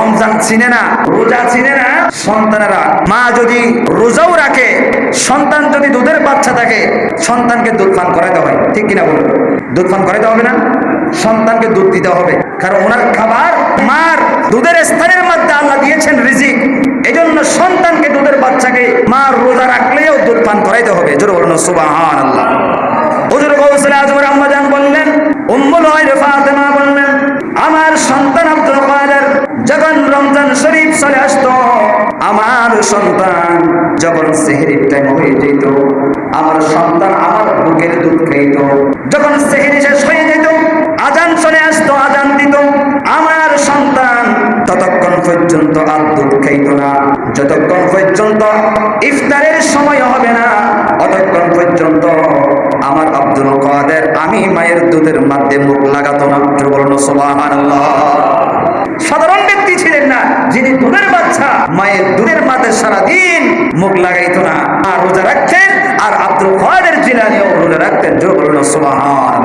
রমজান চিনে না, রোজা চিনে না, সন্তানেরা। মা যদি রোজাও রাখে, সন্তান যদি দুধের বাচ্চা থাকে, সন্তানকে দুধ পান করাতে হয় ঠিক কিনা বলুন? দুধ পান করাতে হবে না? সন্তানকে দুধ দিতে হবে। কারণ ওনার খাবার, মার দুধের স্থানের মধ্যে আল্লাহ দিয়েছেন রিজিক। এই জন্য সন্তানকে দুধের বাচ্চাকে মা রোজা রাখলেও দুধ পান করাইতে হবে। জোর বলুন সুবাহান আল্লাহ হুজুর গৌসলে আজমের আম্মাজান বললেন উম্মুল ওয়াইল ফাতেমা বললেন আমার সন্তান আব্দুল কাদের যখন রমজান শরীফ চলে আসতো আমার সন্তান যখন সেহরির টাইম হয়ে যেত, আমার সন্তান আমার বুকের দুধ খাইত। যখন সেহরি শেষ হয়ে যেত, আজান চলে আসতো, আজান দিত। আমার সন্তান ততক্ষণ পর্যন্ত আর দুধ খাইত না। যতক্ষণ পর্যন্ত ইফতারের সময় হবে না অতক্ষণ পর্যন্ত আমার আব্দুল কাদের আমি মায়ের দুধের মধ্যে মুখ লাগাতো না। সাধারণ দুধের বাচ্চা মায়ের দুধের মাঠে সারাদিন মুখ লাগাইত না। আর রোজা রাখতেন, আর আব্দুল কাদের জিলানিও রোজা রাখতেন। জোর বলুন সুবহান।